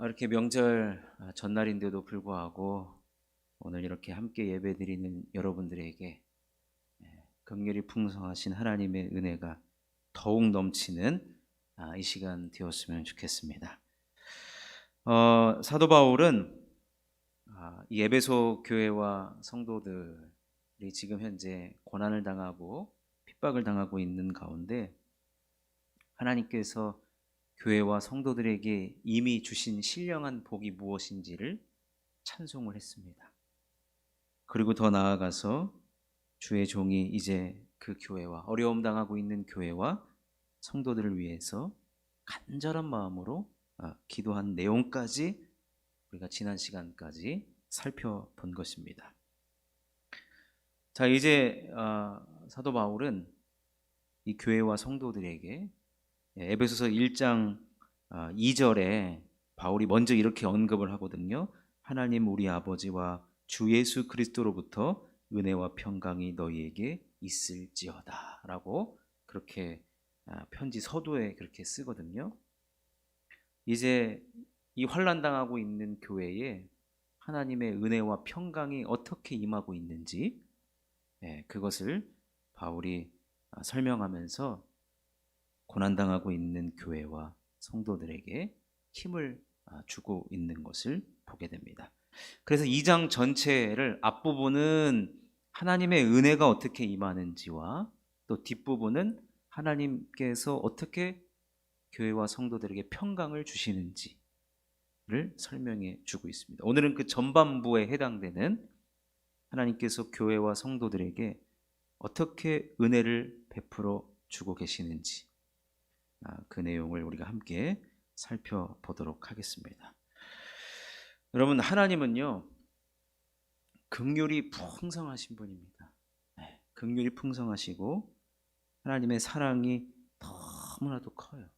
아, 이렇게 명절 아, 전날인데도 불구하고 오늘 이렇게 함께 예배드리는 여러분들에게 예, 긍휼이 풍성하신 하나님의 은혜가 더욱 넘치는 아, 이 시간 되었으면 좋겠습니다. 어, 사도 바울은 아, 이 에베소 교회와 성도들이 지금 현재 고난을 당하고 핍박을 당하고 있는 가운데 하나님께서 교회와 성도들에게 이미 주신 신령한 복이 무엇인지를 찬송을 했습니다. 그리고 더 나아가서 주의 종이 이제 그 교회와 어려움 당하고 있는 교회와 성도들을 위해서 간절한 마음으로 아, 기도한 내용까지 우리가 지난 시간까지 살펴본 것입니다. 자 이제 아, 사도 바울은 이 교회와 성도들에게 예, 에베소서 1장 2절에 바울이 먼저 이렇게 언급을 하거든요. 하나님 우리 아버지와 주 예수 그리스도로부터 은혜와 평강이 너희에게 있을지어다라고 그렇게 아, 편지 서두에 그렇게 쓰거든요. 이제 이 환란 당하고 있는 교회에 하나님의 은혜와 평강이 어떻게 임하고 있는지 예, 그것을 바울이 아, 설명하면서 고난당하고 있는 교회와 성도들에게 힘을 아, 주고 있는 것을 보게 됩니다. 그래서 2장 전체를 앞부분은 하나님의 은혜가 어떻게 임하는지와 또 뒷부분은 하나님께서 어떻게 교회와 성도들에게 평강을 주시는지를 설명해 주고 있습니다. 오늘은 그 전반부에 해당되는 하나님께서 교회와 성도들에게 어떻게 은혜를 베풀어 주고 계시는지 아, 그 내용을 우리가 함께 살펴보도록 하겠습니다. 여러분 하나님은요 극률이 풍성하신 분입니다. 네, 극률이 풍성하시고 하나님의 사랑이 너무나도 커요.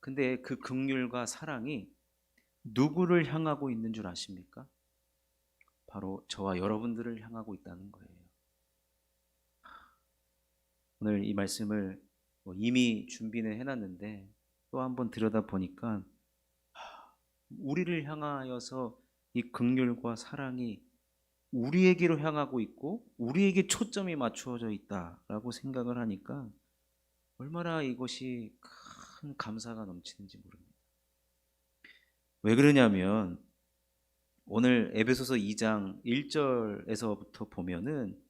근데 그 극률과 사랑이 누구를 향하고 있는 줄 아십니까? 바로 저와 여러분들을 향하고 있다는 거예요. 오늘 이 말씀을 뭐 이미 준비는 해놨는데 또 한번 들여다 보니까 우리를 향하여서 이 극률과 사랑이 우리에게로 향하고 있고 우리에게 초점이 맞추어져 있다라고 생각을 하니까 얼마나 이것이 큰 감사가 넘치는지 모릅니다. 왜 그러냐면 오늘 에베소서 2장 1절에서부터 보면은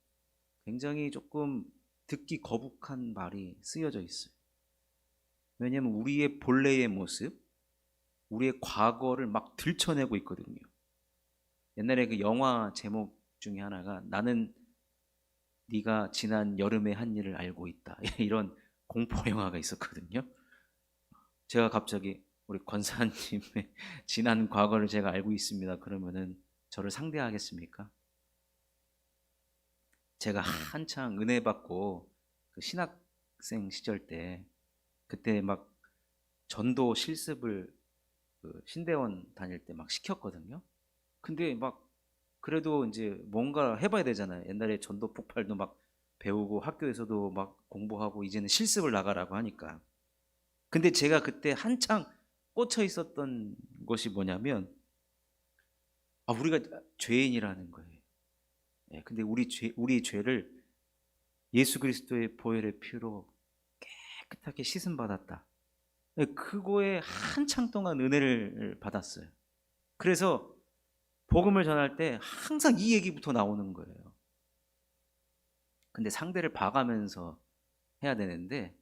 굉장히 조금 듣기 거북한 말이 쓰여져 있어요. 왜냐하면 우리의 본래의 모습, 우리의 과거를 막 들춰내고 있거든요. 옛날에 그 영화 제목 중에 하나가 나는 네가 지난 여름에 한 일을 알고 있다. 이런 공포 영화가 있었거든요. 제가 갑자기 우리 권사님의 지난 과거를 제가 알고 있습니다. 그러면은 저를 상대하겠습니까? 제가 한창 은혜 받고 그 신학생 시절 때 그때 막 전도 실습을 그 신대원 다닐 때 막 시켰거든요. 근데 막 그래도 이제 뭔가 해봐야 되잖아요. 옛날에 전도 폭발도 막 배우고 학교에서도 막 공부하고 이제는 실습을 나가라고 하니까. 근데 제가 그때 한창 꽂혀 있었던 것이 뭐냐면 아 우리가 죄인이라는 거예요. 예, 근데 우리 죄, 우리 죄를 예수 그리스도의 보혈의 피로 깨끗하게 씻음 받았다. 예, 그거에 한창 동안 은혜를 받았어요. 그래서 복음을 전할 때 항상 이 얘기부터 나오는 거예요. 근데 상대를 봐가면서 해야 되는데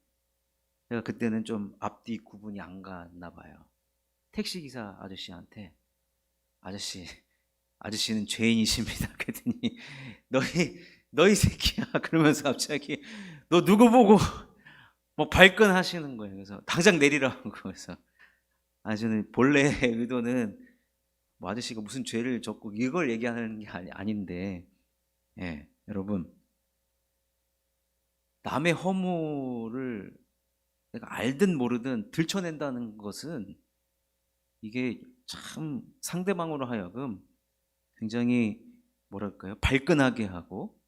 제가 그때는 좀 앞뒤 구분이 안 갔나 봐요. 택시 기사 아저씨한테 아저씨 아저씨는 죄인이십니다. 그랬더니 너희 너희 새끼야 그러면서 갑자기 너 누구 보고 뭐 발끈하시는 거예요. 그래서 당장 내리라고 그래서 아저는 본래 의도는 뭐 아저씨가 무슨 죄를 졌고 이걸 얘기하는 게 아닌데 예, 여러분 남의 허물을 내가 알든 모르든 들춰낸다는 것은 이게 참 상대방으로 하여금 굉장히 뭐랄까요 발끈하게 하고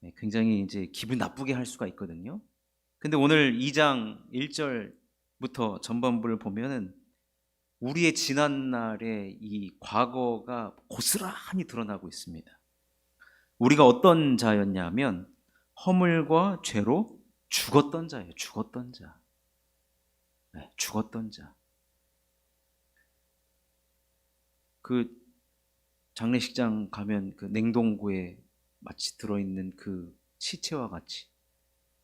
네, 굉장히 이제 기분 나쁘게 할 수가 있거든요. 근데 오늘 2장 1절부터 전반부를 보면은 우리의 지난날의 이 과거가 고스란히 드러나고 있습니다. 우리가 어떤 자였냐면 허물과 죄로 죽었던 자예요. 죽었던 자. 네, 죽었던 자. 그 장례식장 가면 그 냉동고에 마치 들어있는 그 시체와 같이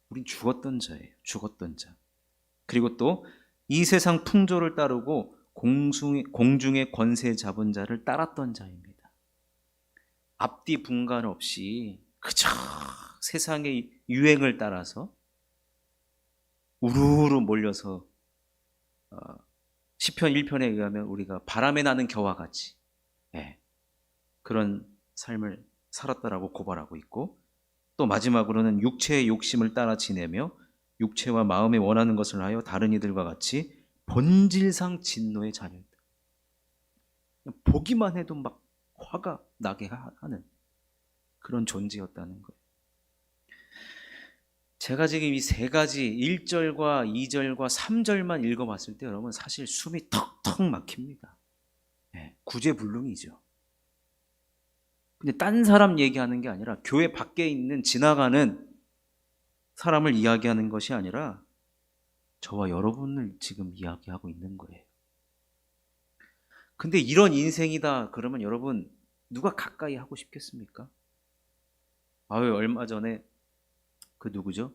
우린 죽었던 자예요. 죽었던 자. 그리고 또 이 세상 풍조를 따르고 공중의, 공중의 권세 잡은 자를 따랐던 자입니다. 앞뒤 분간 없이 그저 세상의 유행을 따라서 우르르 몰려서 어, 시편 1편에 의하면 우리가 바람에 나는 겨와 같이 예, 그런 삶을 살았다라고 고발하고 있고 또 마지막으로는 육체의 욕심을 따라 지내며 육체와 마음에 원하는 것을 하여 다른 이들과 같이 본질상 진노의 자녀다. 보기만 해도 막 화가 나게 하는 그런 존재였다는 거예요. 제가 지금 이 세 가지 1절과 2절과 3절만 읽어봤을 때 여러분 사실 숨이 턱턱 막힙니다. 네, 구제불능이죠. 근데 딴 사람 얘기하는 게 아니라 교회 밖에 있는 지나가는 사람을 이야기하는 것이 아니라 저와 여러분을 지금 이야기하고 있는 거예요. 근데 이런 인생이다 그러면 여러분 누가 가까이 하고 싶겠습니까? 아유 얼마 전에 그 누구죠?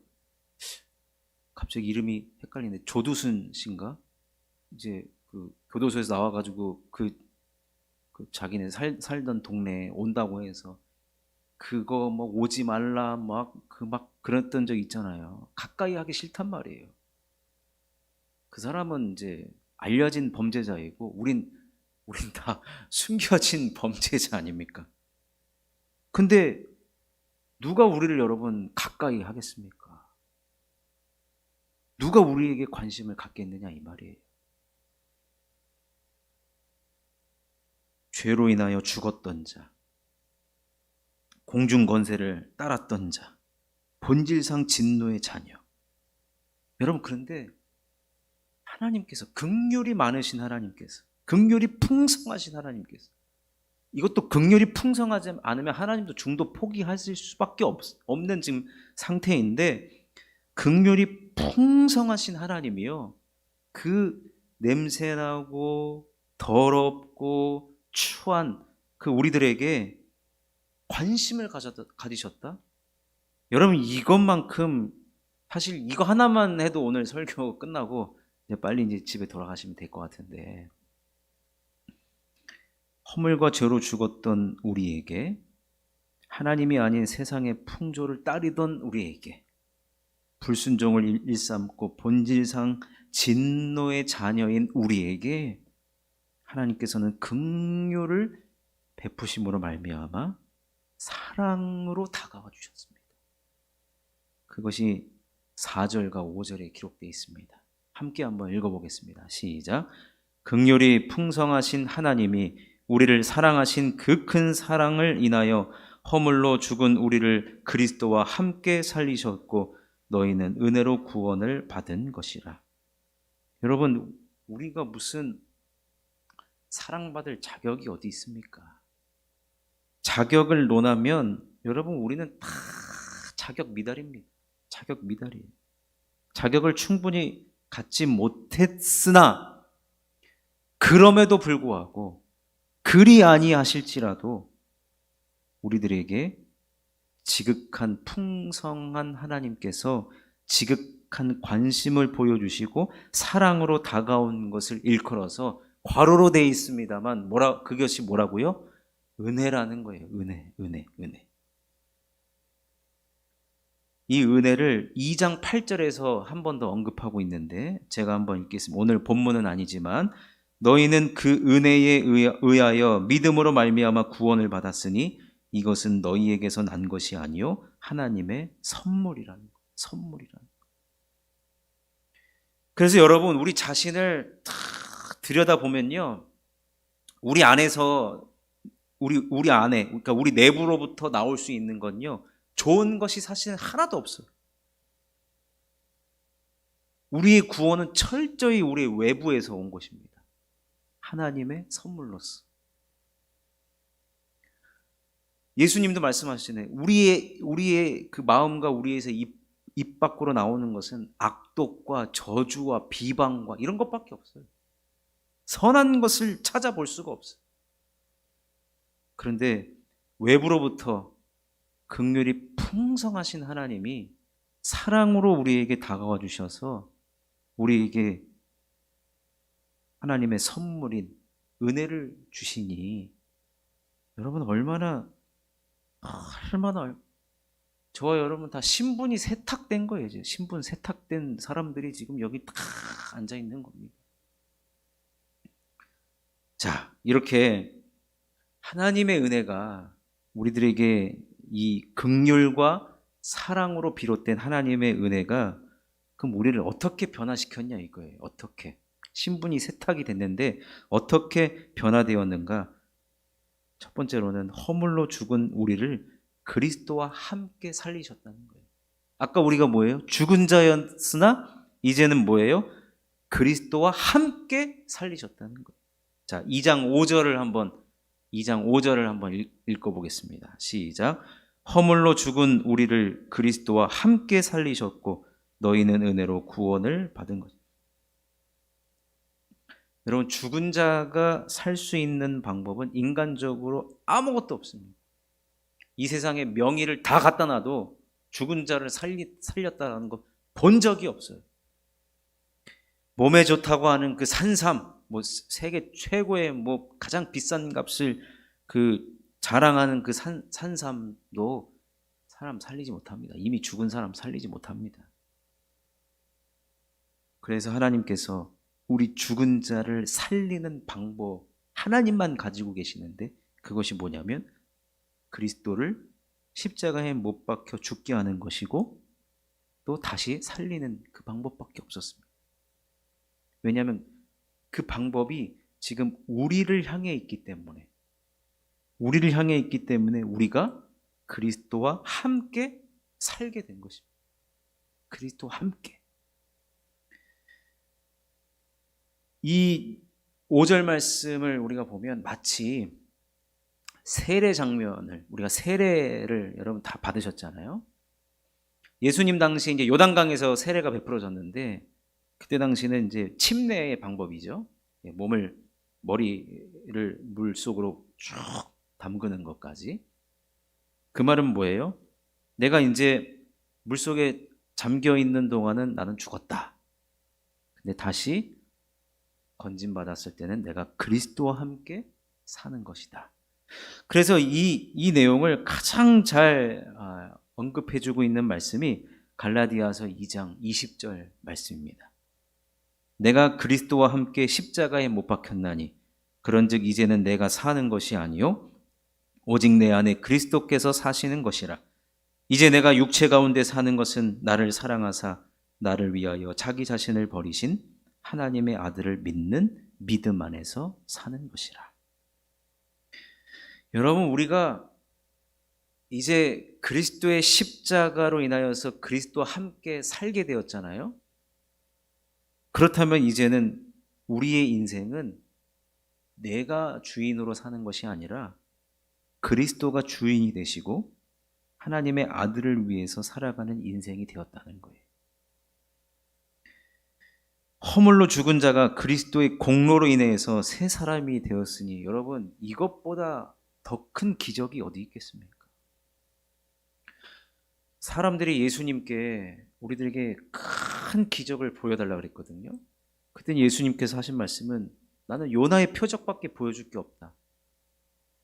갑자기 이름이 헷갈리네. 조두순 씨인가? 이제 그 교도소에서 나와가지고 그, 그 자기네 살, 살던 동네에 온다고 해서 그거 뭐 오지 말라 막그 막 그랬던 적 있잖아요. 가까이 하기 싫단 말이에요. 그 사람은 이제 알려진 범죄자이고 우린 우린 다 숨겨진 범죄자 아닙니까? 근데 누가 우리를 여러분 가까이 하겠습니까? 누가 우리에게 관심을 갖겠느냐 이 말이에요. 죄로 인하여 죽었던 자, 공중 권세를 따랐던 자, 본질상 진노의 자녀. 여러분 그런데 하나님께서 극률이 많으신 하나님께서 극률이 풍성하신 하나님께서 이것도 극률이 풍성하지 않으면 하나님도 중도 포기하실 수밖에 없, 없는 지금 상태인데 극률이 풍성하신 하나님이요 그 냄새나고 더럽고 추한 그 우리들에게 관심을 가졌다, 가지셨다. 여러분 이것만큼 사실 이거 하나만 해도 오늘 설교 끝나고 이제 빨리 이제 집에 돌아가시면 될 것 같은데 허물과 죄로 죽었던 우리에게 하나님이 아닌 세상의 풍조를 따르던 우리에게 불순종을 일- 일삼고 본질상 진노의 자녀인 우리에게 하나님께서는 긍휼을 베푸심으로 말미암아 사랑으로 다가와 주셨습니다. 그것이 4절과 5절에 기록되어 있습니다. 함께 한번 읽어보겠습니다. 시작. 극률이 풍성하신 하나님이 우리를 사랑하신 그 큰 사랑을 인하여 허물로 죽은 우리를 그리스도와 함께 살리셨고 너희는 은혜로 구원을 받은 것이라. 여러분, 우리가 무슨 사랑받을 자격이 어디 있습니까? 자격을 논하면 여러분 우리는 다 자격 미달입니다. 자격 미달이에요. 자격을 충분히 갖지 못했으나 그럼에도 불구하고 그리 아니하실지라도 우리들에게 지극한 풍성한 하나님께서 지극한 관심을 보여주시고 사랑으로 다가온 것을 일컬어서 괄호로 되어 있습니다만 뭐라 그것이 뭐라고요? 은혜라는 거예요. 은혜, 은혜, 은혜. 이 은혜를 2장 8절에서 한 번 더 언급하고 있는데 제가 한번 읽겠습니다. 오늘 본문은 아니지만 너희는 그 은혜에 의하- 의하여 믿음으로 말미암아 구원을 받았으니 이것은 너희에게서 난 것이 아니요 하나님의 선물이라는 거. 선물이라는 거. 그래서 여러분 우리 자신을 탁 들여다 보면요. 우리 안에서 우리 우리 안에 그러니까 우리 내부로부터 나올 수 있는 건요. 좋은 것이 사실은 하나도 없어요. 우리의 구원은 철저히 우리 외부에서 온 것입니다. 하나님의 선물로서. 예수님도 말씀하시네. 우리의 우리의 그 마음과 우리에서 입, 입 밖으로 나오는 것은 악독과 저주와 비방과 이런 것밖에 없어요. 선한 것을 찾아볼 수가 없어요. 그런데 외부로부터 극률이 풍성하신 하나님이 사랑으로 우리에게 다가와 주셔서 우리에게 하나님의 선물인 은혜를 주시니 여러분 얼마나 얼마나 저와 여러분 다 신분이 세탁된 거예요. 신분 세탁된 사람들이 지금 여기 다 앉아 있는 겁니다. 자, 이렇게 하나님의 은혜가 우리들에게 이 극률과 사랑으로 비롯된 하나님의 은혜가 그럼 우리를 어떻게 변화시켰냐 이거예요. 어떻게 신분이 세탁이 됐는데 어떻게 변화되었는가? 첫 번째로는 허물로 죽은 우리를 그리스도와 함께 살리셨다는 거예요. 아까 우리가 뭐예요? 죽은 자였으나 이제는 뭐예요? 그리스도와 함께 살리셨다는 거예요. 자, 2장 5절을 한번 2장 5절을 한번 읽- 읽어 보겠습니다. 시작. 허물로 죽은 우리를 그리스도와 함께 살리셨고 너희는 은혜로 구원을 받은 것. 여러분 죽은 자가 살 수 있는 방법은 인간적으로 아무것도 없습니다. 이 세상에 명의를 다 갖다 놔도 죽은 자를 살리, 살렸다라는 거 본 적이 없어요. 몸에 좋다고 하는 그 산삼, 뭐 세계 최고의 뭐 가장 비싼 값을 그 자랑하는 그 산, 산삼도 사람 살리지 못합니다. 이미 죽은 사람 살리지 못합니다. 그래서 하나님께서 우리 죽은 자를 살리는 방법 하나님만 가지고 계시는데 그것이 뭐냐면 그리스도를 십자가에 못 박혀 죽게 하는 것이고 또 다시 살리는 그 방법밖에 없었습니다. 왜냐하면 그 방법이 지금 우리를 향해 있기 때문에 우리를 향해 있기 때문에 우리가 그리스도와 함께 살게 된 것입니다. 그리스도와 함께. 이 5절 말씀을 우리가 보면 마치 세례 장면을 우리가 세례를 여러분 다 받으셨잖아요. 예수님 당시 이제 요단강에서 세례가 베풀어졌는데 그때 당시는 이제 침례의 방법이죠. 예, 몸을 머리를 물 속으로 쭉 담그는 것까지. 그 말은 뭐예요? 내가 이제 물 속에 잠겨 있는 동안은 나는 죽었다. 근데 다시 건진 받았을 때는 내가 그리스도와 함께 사는 것이다. 그래서 이, 이 내용을 가장 잘 아, 언급해주고 있는 말씀이 갈라디아서 2장 20절 말씀입니다. 내가 그리스도와 함께 십자가에 못 박혔나니 그런즉 이제는 내가 사는 것이 아니요 오직 내 안에 그리스도께서 사시는 것이라 이제 내가 육체 가운데 사는 것은 나를 사랑하사 나를 위하여 자기 자신을 버리신 하나님의 아들을 믿는 믿음 안에서 사는 것이라. 여러분 우리가 이제 그리스도의 십자가로 인하여서 그리스도와 함께 살게 되었잖아요. 그렇다면 이제는 우리의 인생은 내가 주인으로 사는 것이 아니라 그리스도가 주인이 되시고 하나님의 아들을 위해서 살아가는 인생이 되었다는 거예요. 허물로 죽은 자가 그리스도의 공로로 인해서 새 사람이 되었으니 여러분 이것보다 더 큰 기적이 어디 있겠습니까? 사람들이 예수님께 우리들에게 큰 기적을 보여달라 그랬거든요. 그때 예수님께서 하신 말씀은 나는 요나의 표적밖에 보여줄 게 없다.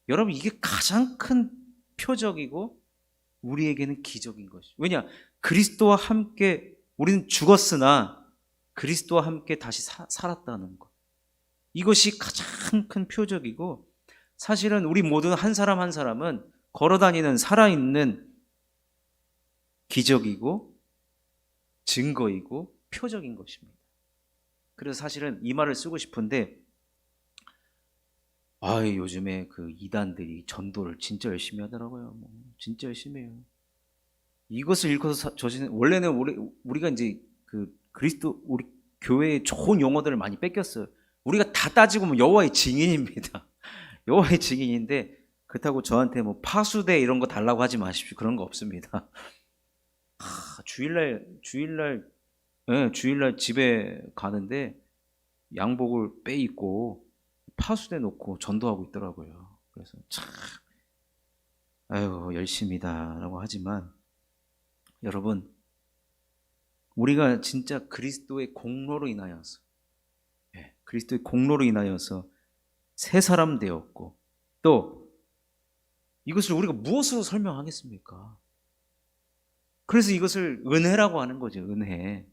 여러분 이게 가장 큰 표적이고 우리에게는 기적인 것이. 왜냐? 그리스도와 함께 우리는 죽었으나 그리스도와 함께 다시 사, 살았다는 것. 이것이 가장 큰 표적이고 사실은 우리 모든 한 사람 한 사람은 걸어다니는 살아있는 기적이고 증거이고 표적인 것입니다. 그래서 사실은 이 말을 쓰고 싶은데 아 요즘에 그 이단들이 전도를 진짜 열심히 하더라고요. 뭐, 진짜 열심히 해요. 이것을 읽어서 저지는 원래는 우리 우리가 이제 그 그리스도 우리 교회에 좋은 용어들을 많이 뺏겼어요. 우리가 다 따지고 보면 여호와의 증인입니다. 여호와의 증인인데 그렇다고 저한테 뭐 파수대 이런 거 달라고 하지 마십시오. 그런 거 없습니다. 하, 주일날 주일날 예, 주일날 집에 가는데 양복을 빼 입고 파수대 놓고 전도하고 있더라고요. 그래서 참 아유 열심이다라고 하지만 여러분 우리가 진짜 그리스도의 공로로 인하여서 예, 그리스도의 공로로 인하여서 새 사람 되었고 또 이것을 우리가 무엇으로 설명하겠습니까? 그래서 이것을 은혜라고 하는 거죠. 은혜.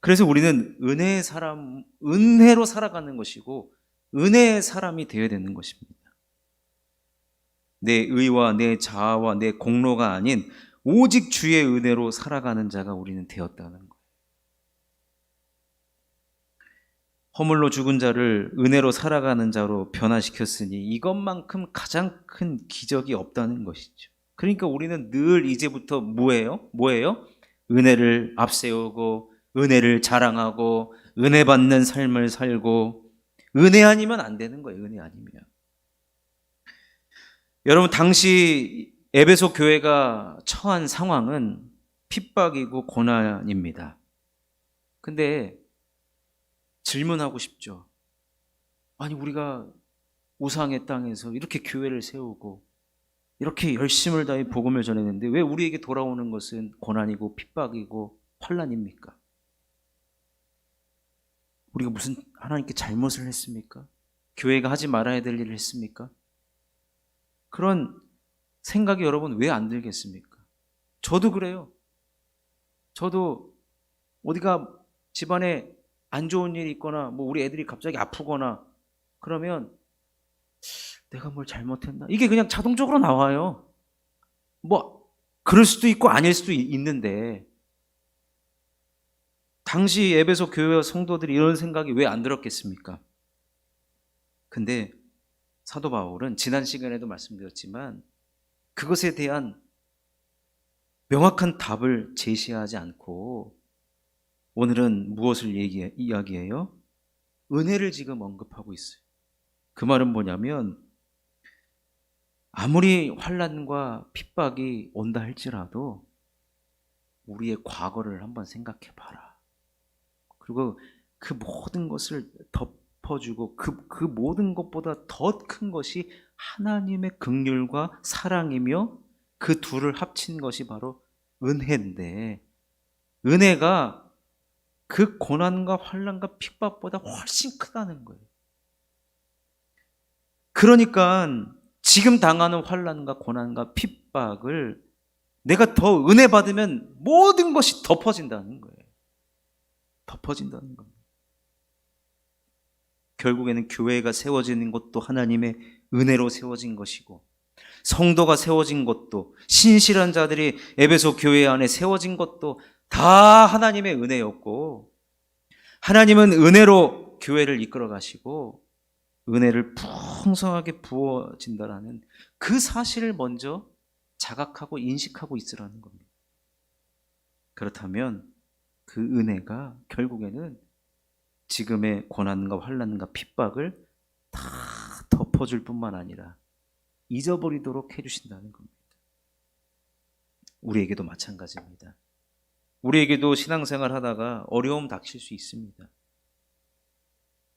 그래서 우리는 은혜의 사람, 은혜로 살아가는 것이고 은혜의 사람이 되어야 되는 것입니다. 내 의와 내 자아와 내 공로가 아닌 오직 주의 은혜로 살아가는 자가 우리는 되었다는 거예요. 허물로 죽은 자를 은혜로 살아가는 자로 변화시켰으니 이것만큼 가장 큰 기적이 없다는 것이죠. 그러니까 우리는 늘 이제부터 뭐예요? 뭐예요? 은혜를 앞세우고 은혜를 자랑하고 은혜 받는 삶을 살고 은혜 아니면 안 되는 거예요. 은혜 아니면. 여러분 당시 에베소 교회가 처한 상황은 핍박이고 고난입니다. 근데 질문하고 싶죠. 아니 우리가 우상의 땅에서 이렇게 교회를 세우고 이렇게 열심을 다해 복음을 전했는데 왜 우리에게 돌아오는 것은 고난이고 핍박이고 환란입니까? 우리가 무슨 하나님께 잘못을 했습니까? 교회가 하지 말아야 될 일을 했습니까? 그런 생각이 여러분 왜 안 들겠습니까? 저도 그래요. 저도 어디가 집안에 안 좋은 일이 있거나 뭐 우리 애들이 갑자기 아프거나 그러면 내가 뭘 잘못했나? 이게 그냥 자동적으로 나와요. 뭐 그럴 수도 있고 아닐 수도 있- 있는데 당시 에베소 교회 성도들이 이런 생각이 왜 안 들었겠습니까? 근데 사도 바울은 지난 시간에도 말씀드렸지만 그것에 대한 명확한 답을 제시하지 않고 오늘은 무엇을 얘기, 이야기해요? 은혜를 지금 언급하고 있어요. 그 말은 뭐냐면 아무리 환란과 핍박이 온다 할지라도 우리의 과거를 한번 생각해 봐라. 그리고 그 모든 것을 덮어주고 그, 그 모든 것보다 더 큰 것이 하나님의 긍휼과 사랑이며 그 둘을 합친 것이 바로 은혜인데 은혜가 그 고난과 환란과 핍박보다 훨씬 크다는 거예요. 그러니까 지금 당하는 환란과 고난과 핍박을 내가 더 은혜 받으면 모든 것이 덮어진다는 거예요. 덮어진다는 겁니다. 결국에는 교회가 세워지는 것도 하나님의 은혜로 세워진 것이고 성도가 세워진 것도 신실한 자들이 에베소 교회 안에 세워진 것도 다 하나님의 은혜였고 하나님은 은혜로 교회를 이끌어 가시고 은혜를 풍성하게 부어진다라는 그 사실을 먼저 자각하고 인식하고 있으라는 겁니다. 그렇다면 그 은혜가 결국에는 지금의 고난과 환란과 핍박을 다 덮어줄 뿐만 아니라 잊어버리도록 해주신다는 겁니다. 우리에게도 마찬가지입니다. 우리에게도 신앙생활 하다가 어려움 닥칠 수 있습니다.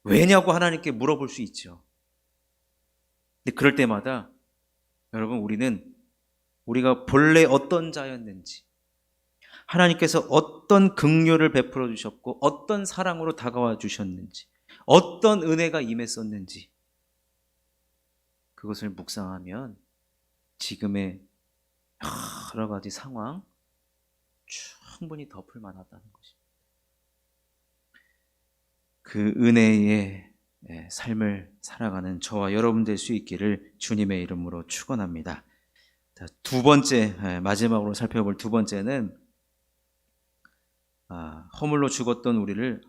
왜냐고 하나님께 물어볼 수 있죠. 근데 그럴 때마다 여러분 우리는 우리가 본래 어떤 자였는지 하나님께서 어떤 긍휼을 베풀어 주셨고 어떤 사랑으로 다가와 주셨는지 어떤 은혜가 임했었는지 그것을 묵상하면 지금의 여러 가지 상황 충분히 덮을 만하다는 것입니다. 그 은혜의 예, 삶을 살아가는 저와 여러분 될 수 있기를 주님의 이름으로 축원합니다. 자, 두 번째 예, 마지막으로 살펴볼 두 번째는 아, 허물로 죽었던 우리를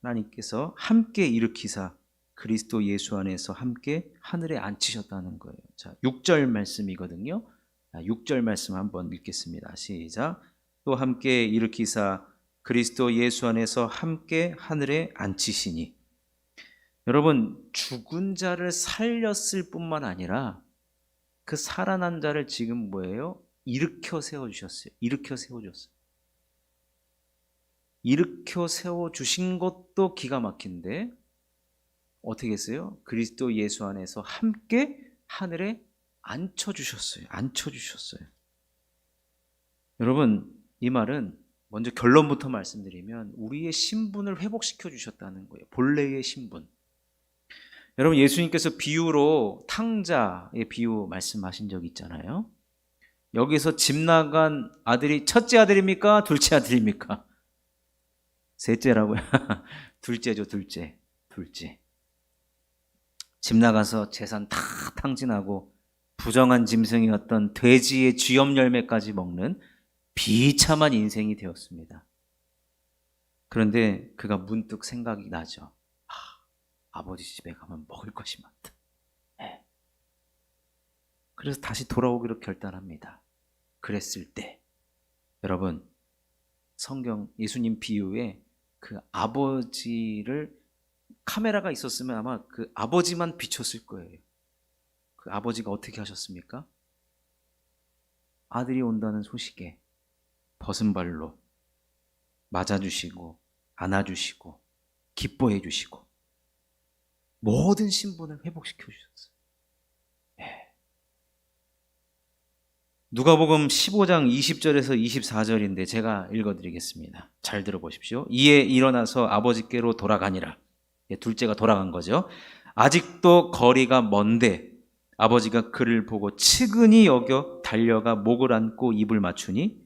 하나님께서 함께 일으키사 그리스도 예수 안에서 함께 하늘에 앉히셨다는 거예요. 자, 6절 말씀이거든요. 자, 6절 말씀 한번 읽겠습니다. 시작. 또 함께 일으키사 그리스도 예수 안에서 함께 하늘에 앉히시니 여러분, 죽은 자를 살렸을 뿐만 아니라 그 살아난 자를 지금 뭐예요? 일으켜 세워 주셨어요. 일으켜 세워 줬어요. 일으켜 세워 주신 것도 기가 막힌데, 어떻게 했어요? 그리스도 예수 안에서 함께 하늘에 앉혀 주셨어요. 앉혀 주셨어요. 여러분, 이 말은 먼저 결론부터 말씀드리면 우리의 신분을 회복시켜 주셨다는 거예요. 본래의 신분. 여러분, 예수님께서 비유로 탕자의 비유 말씀하신 적 있잖아요. 여기서 집 나간 아들이 첫째 아들입니까? 둘째 아들입니까? 셋째라고요? 둘째죠, 둘째. 둘째. 집 나가서 재산 다 탕진하고 부정한 짐승이었던 돼지의 쥐염 열매까지 먹는 비참한 인생이 되었습니다. 그런데 그가 문득 생각이 나죠. 아, 버지 집에 가면 먹을 것이 많다. 예. 그래서 다시 돌아오기로 결단합니다. 그랬을 때, 여러분, 성경 예수님 비유에 그 아버지를 카메라가 있었으면 아마 그 아버지만 비췄을 거예요. 그 아버지가 어떻게 하셨습니까? 아들이 온다는 소식에 벗은 발로 맞아주시고 안아주시고 기뻐해 주시고 모든 신분을 회복시켜 주셨어요. 예. 누가복음 15장 20절에서 24절인데 제가 읽어드리겠습니다. 잘 들어보십시오. 이에 일어나서 아버지께로 돌아가니라. 예, 둘째가 돌아간 거죠. 아직도 거리가 먼데 아버지가 그를 보고 측은히 여겨 달려가 목을 안고 입을 맞추니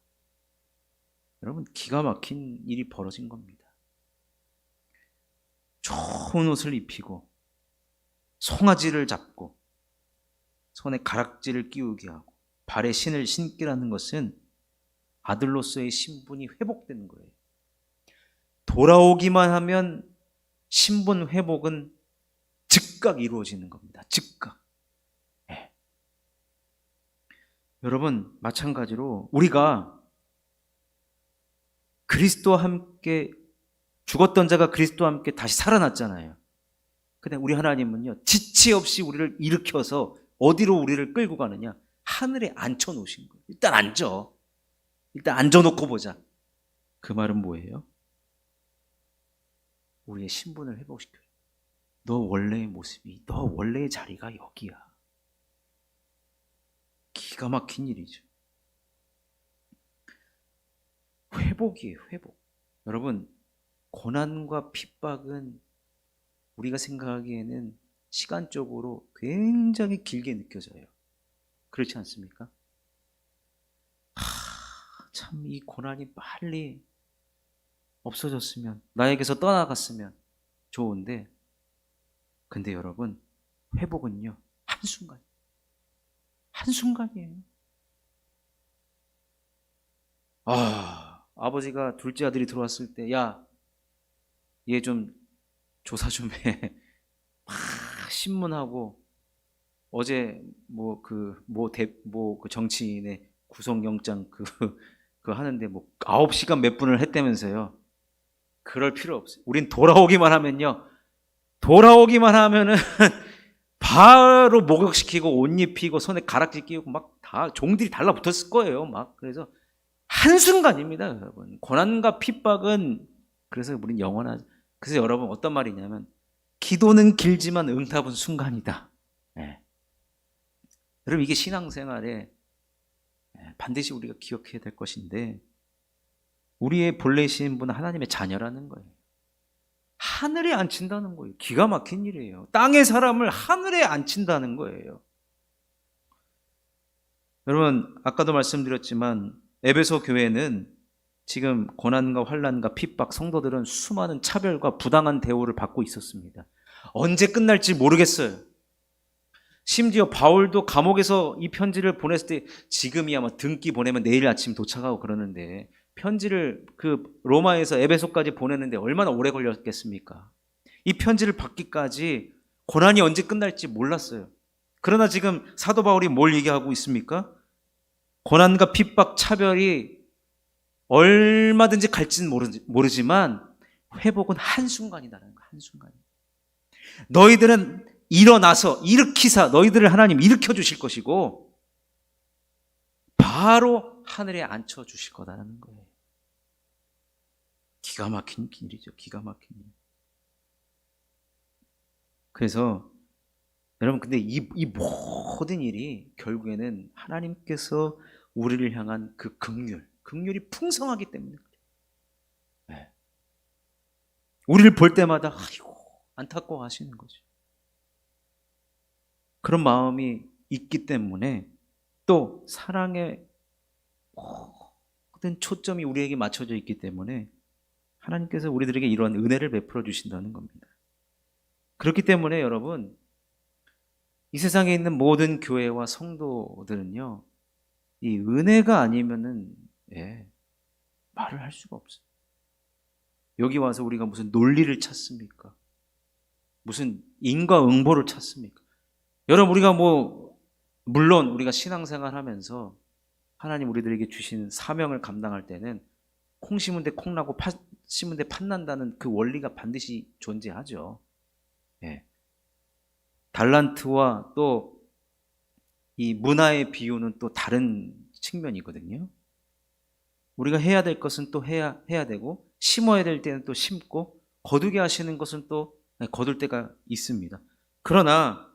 여러분 기가 막힌 일이 벌어진 겁니다. 좋은 옷을 입히고 송아지를 잡고 손에 가락지를 끼우게 하고 발에 신을 신기라는 것은 아들로서의 신분이 회복되는 거예요. 돌아오기만 하면 신분 회복은 즉각 이루어지는 겁니다. 즉각. 예. 여러분 마찬가지로 우리가 그리스도와 함께 죽었던 자가 그리스도와 함께 다시 살아났잖아요. 근데 우리 하나님은요, 지체 없이 우리를 일으켜서 어디로 우리를 끌고 가느냐? 하늘에 앉혀 놓으신 거예요. 일단 앉아. 일단 앉아 놓고 보자. 그 말은 뭐예요? 우리의 신분을 회복시켜요. 너 원래의 모습이, 너 원래의 자리가 여기야. 기가 막힌 일이죠. 회복이에요, 회복. 여러분, 고난과 핍박은 우리가 생각하기에는 시간적으로 굉장히 길게 느껴져요. 그렇지 않습니까? 참, 이 고난이 빨리 없어졌으면, 나에게서 떠나갔으면 좋은데, 근데 여러분, 회복은요, 한순간. 한순간이에요. 아, 아버지가 둘째 아들이 들어왔을 때, 야, 얘 좀 조사 좀 해. 막 신문하고 어제 뭐 그 뭐 대 뭐 그 정치인의 구속영장 그 그 하는데 뭐 아홉 시간 몇 분을 했다면서요. 그럴 필요 없어요. 우린 돌아오기만 하면요. 돌아오기만 하면은 바로 목욕시키고 옷 입히고 손에 가락지 끼우고 막 다 종들이 달라붙었을 거예요. 막 그래서 한순간입니다, 여러분. 고난과 핍박은 그래서 우린 영원하죠. 그래서 여러분 어떤 말이냐면 기도는 길지만 응답은 순간이다. 예. 여러분 이게 신앙생활에 예, 반드시 우리가 기억해야 될 것인데 우리의 본래 신 분은 하나님의 자녀라는 거예요. 하늘에 앉힌다는 거예요. 기가 막힌 일이에요. 땅의 사람을 하늘에 앉힌다는 거예요. 여러분 아까도 말씀드렸지만 에베소 교회는 지금 고난과 환란과 핍박 성도들은 수많은 차별과 부당한 대우를 받고 있었습니다. 언제 끝날지 모르겠어요. 심지어 바울도 감옥에서 이 편지를 보냈을 때 지금이야 뭐 등기 보내면 내일 아침 도착하고 그러는데 편지를 그 로마에서 에베소까지 보내는데 얼마나 오래 걸렸겠습니까? 이 편지를 받기까지 고난이 언제 끝날지 몰랐어요. 그러나 지금 사도 바울이 뭘 얘기하고 있습니까? 고난과 핍박, 차별이 얼마든지 갈지는 모르지- 모르지 만 회복은 한순간이다라는 거, 한순간. 너희들은 일어나서 일으키사 너희들을 하나님 일으켜 주실 것이고 바로 하늘에 앉혀 주실 거다라는 거예요. 기가 막힌 일이죠. 기가 막힌 일. 그래서 여러분 근데 이, 이 모든 일이 결국에는 하나님께서 우리를 향한 그 긍휼, 긍휼이 풍성하기 때문에. 네. 우리를 볼 때마다 아이고 안타까워하시는 거죠. 그런 마음이 있기 때문에 또 사랑의 모든 초점이 우리에게 맞춰져 있기 때문에 하나님께서 우리들에게 이러한 은혜를 베풀어 주신다는 겁니다. 그렇기 때문에 여러분 이 세상에 있는 모든 교회와 성도들은요 이 은혜가 아니면은 예, 말을 할 수가 없어요. 여기 와서 우리가 무슨 논리를 찾습니까? 무슨 인과응보를 찾습니까? 여러분 우리가 뭐 물론 우리가 신앙생활 하면서 하나님 우리들에게 주신 사명을 감당할 때는 콩 심은 데 콩 나고 팥 심은 데 팥 난다는 그 원리가 반드시 존재하죠. 예. 달란트와 또 이 문화의 비유는 또 다른 측면이거든요. 우리가 해야 될 것은 또 해야 해야 되고 심어야 될 때는 또 심고 거두게 하시는 것은 또 거둘 때가 있습니다. 그러나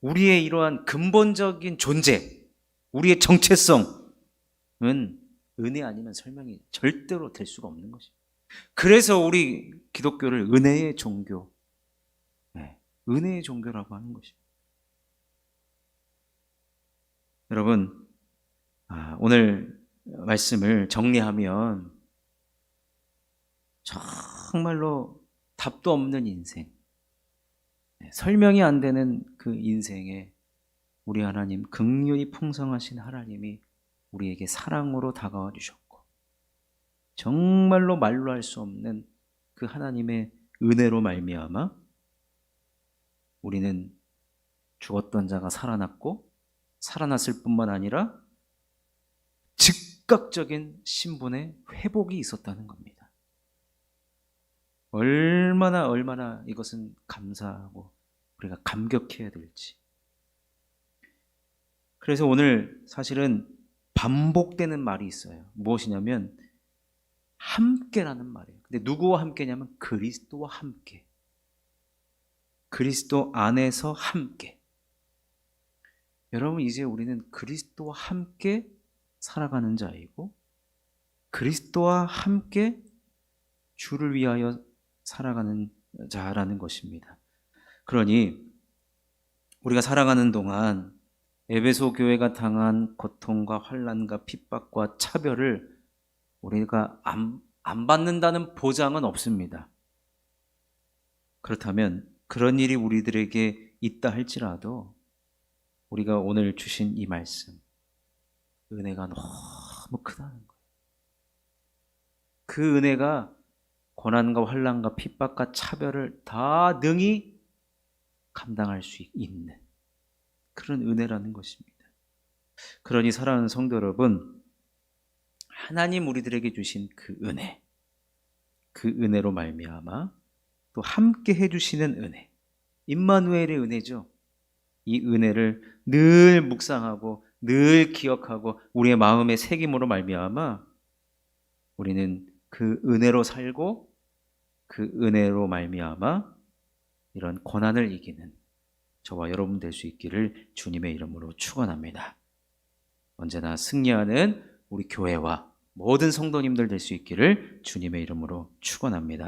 우리의 이러한 근본적인 존재, 우리의 정체성은 은혜 아니면 설명이 절대로 될 수가 없는 것입니다. 그래서 우리 기독교를 은혜의 종교, 네, 은혜의 종교라고 하는 것입니다. 여러분, 아, 오늘 말씀을 정리하면 정말로 답도 없는 인생, 네, 설명이 안 되는 그 인생에 우리 하나님 극률이 풍성하신 하나님이 우리에게 사랑으로 다가와 주셨고 정말로 말로 할 수 없는 그 하나님의 은혜로 말미암아 우리는 죽었던 자가 살아났고 살아났을 뿐만 아니라 즉각적인 신분의 회복이 있었다는 겁니다. 얼마나 얼마나 이것은 감사하고 우리가 감격해야 될지. 그래서 오늘 사실은 반복되는 말이 있어요. 무엇이냐면 함께라는 말이에요. 근데 누구와 함께냐면 그리스도와 함께. 그리스도 안에서 함께. 여러분 이제 우리는 그리스도와 함께 살아가는 자이고 그리스도와 함께 주를 위하여 살아가는 자라는 것입니다. 그러니 우리가 살아가는 동안 에베소 교회가 당한 고통과 환란과 핍박과 차별을 우리가 안, 안 받는다는 보장은 없습니다. 그렇다면 그런 일이 우리들에게 있다 할지라도 우리가 오늘 주신 이 말씀 은혜가 너무 크다는 거예요. 그 은혜가 고난과 환란과 핍박과 차별을 다 능히 감당할 수 있는 그런 은혜라는 것입니다. 그러니 사랑하는 성도 여러분, 하나님 우리들에게 주신 그 은혜, 그 은혜로 말미암아 또 함께 해주시는 은혜, 임마누엘의 은혜죠. 이 은혜를 늘 묵상하고 늘 기억하고 우리의 마음의 새김으로 말미암아 우리는 그 은혜로 살고 그 은혜로 말미암아 이런 고난을 이기는 저와 여러분 될 수 있기를 주님의 이름으로 축원합니다. 언제나 승리하는 우리 교회와 모든 성도님들 될 수 있기를 주님의 이름으로 축원합니다.